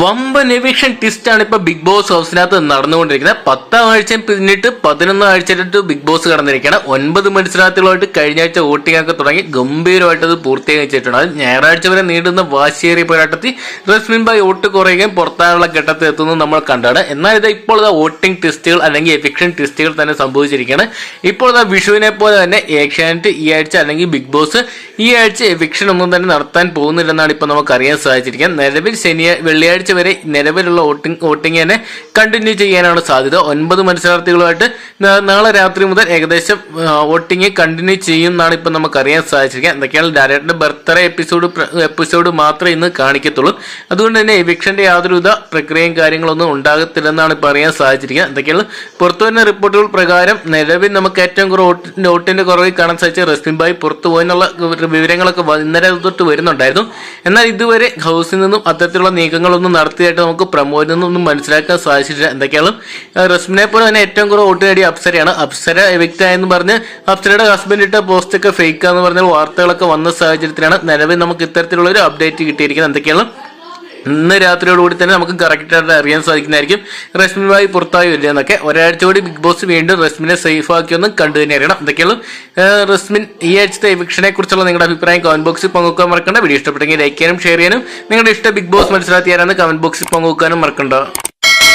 വമ്പൻ eviction twist ആണ് ഇപ്പൊ ബിഗ് ബോസ് ഹൗസിനകത്ത് നടന്നുകൊണ്ടിരിക്കുന്നത്. പത്താം ആഴ്ച പിന്നിട്ട് പതിനൊന്നാം ആഴ്ചയിലിട്ട് ബിഗ് ബോസ് കടന്നിരിക്കുകയാണ്. ഒൻപത് മത്സരാർത്ഥികളായിട്ട് കഴിഞ്ഞ ആഴ്ച വോട്ടിംഗ് ഒക്കെ തുടങ്ങി ഗംഭീരമായിട്ട് അത് പൂർത്തീകരിച്ചിട്ടുണ്ട് അത് ഞായറാഴ്ച വരെ നീണ്ടുന്ന വാശിയേറിയ പോരാട്ടത്തിൽ റസ്മിൻ ബായ് വോട്ട് കുറയുകയും പുറത്താനുള്ള ഘട്ടത്തിൽ എത്തുന്നത് നമ്മൾ കണ്ടാണ്. എന്നാൽ ഇത് ഇപ്പോൾ വോട്ടിംഗ് ടിസ്റ്റുകൾ അല്ലെങ്കിൽ എവിക്ഷൻ ടിസ്റ്റുകൾ തന്നെ സംഭവിച്ചിരിക്കുകയാണ്. ഇപ്പോൾ വിഷുവിനെ പോലെ തന്നെ ഏഷ്യാനെറ്റ് ഈ ആഴ്ച അല്ലെങ്കിൽ ബിഗ് ബോസ് ഈ ആഴ്ച എവിക്ഷൻ ഒന്നും തന്നെ നടത്താൻ പോകുന്നില്ലെന്നാണ് ഇപ്പോൾ നമുക്ക് അറിയാൻ സാധിച്ചിരിക്കുന്നത്. നിലവിൽ ശനിയാഴ്ച വെള്ളിയാഴ്ച വരെ നിലവിലുള്ള വോട്ടിംഗ് വോട്ടിംഗ് തന്നെ കണ്ടിന്യൂ ചെയ്യാനാണ് സാധ്യത. ഒൻപത് മത്സരാർത്ഥികളുമായിട്ട് നാളെ രാത്രി മുതൽ ഏകദേശം വോട്ടിംഗ് കണ്ടിന്യൂ ചെയ്യും എന്നാണ് ഇപ്പം നമുക്കറിയാൻ സാധിച്ചിരിക്കുക എന്തൊക്കെയാണ് ഡയറക്ടറിന്റെ ബർത്ത്ഡേ എപ്പിസോഡ് എപ്പിസോഡ് മാത്രമേ ഇന്ന് കാണിക്കത്തുള്ളൂ. അതുകൊണ്ട് തന്നെ എവിക്ഷന്റെ യാതൊരുവിധ പ്രക്രിയയും കാര്യങ്ങളൊന്നും ഉണ്ടാകത്തില്ലെന്നാണ് ഇപ്പോൾ അറിയാൻ സാധിച്ചിരിക്കുക എന്തൊക്കെയാണ്? പുറത്തു വരുന്ന റിപ്പോർട്ടുകൾ പ്രകാരം നിലവിൽ നമുക്ക് ഏറ്റവും കുറവ് വോട്ട് വോട്ടിന്റെ കുറവിൽ കാണാൻ സാധിച്ച റസ്മിൻ ബായി പുറത്തു പോയെന്നുള്ള വിവരങ്ങളൊക്കെ ഇന്നലെ തൊട്ട് വരുന്നുണ്ടായിരുന്നു. എന്നാൽ ഇതുവരെ ഹൗസിൽ നിന്നും അത്തരത്തിലുള്ള നീക്കങ്ങളൊന്നും നടത്തിയായിട്ട് നമുക്ക് പ്രമോദിൽ നിന്നൊന്നും മനസ്സിലാക്കാൻ സാധിച്ചിട്ടില്ല. എന്തൊക്കെയാണ്? റസ്മിനെ പോലെ തന്നെ ഏറ്റവും കൂടുതൽ വോട്ട് നേടിയ അപ്സരയാണ്. അപ്സര ആയെന്ന് പറഞ്ഞ് അപ്സരയുടെ ഹസ്ബൻഡ് ഇട്ട പോസ്റ്റ് ഒക്കെ ഫേക്ക് ആന്ന് പറഞ്ഞ വാർത്തകളൊക്കെ വന്ന സാഹചര്യത്തിലാണ് നിലവിൽ നമുക്ക് ഇത്തരത്തിലുള്ള ഒരു അപ്ഡേറ്റ് കിട്ടിയിരിക്കുന്നത്. എന്തൊക്കെയാണ്? ഇന്ന് രാത്രിയോടുകൂടി തന്നെ നമുക്ക് കറക്റ്റായിട്ട് അറിയാൻ സാധിക്കുന്നതായിരിക്കും റസ്മിൻ പുറത്തായോ വരില്ല എന്നൊക്കെ. ഒരാഴ്ച കൂടി ബിഗ് ബോസ് വീണ്ടും റസ്മിനെ സേഫ് ആക്കിയൊന്ന് കണ്ടു തന്നെ അറിയണം. എന്തൊക്കെയാണ് റസ്മിൻ ഈ ആഴ്ചത്തെ എവിക്ഷനെ കുറിച്ചുള്ള നിങ്ങളുടെ അഭിപ്രായം കമന്റ് ബോക്സിൽ പങ്കുവെക്കാൻ മറക്കണ്ട. വീഡിയോ ഇഷ്ടപ്പെട്ടെങ്കിൽ ലൈക്ക് ചെയ്യാനും ഷെയർ ചെയ്യാനും. നിങ്ങളുടെ ഇഷ്ട ബിഗ് ബോസ് മത്സരാർത്ഥിയാരാണ് കമന്റ് ബോക്സിൽ പങ്കുവെക്കാനും മറക്കണ്ട.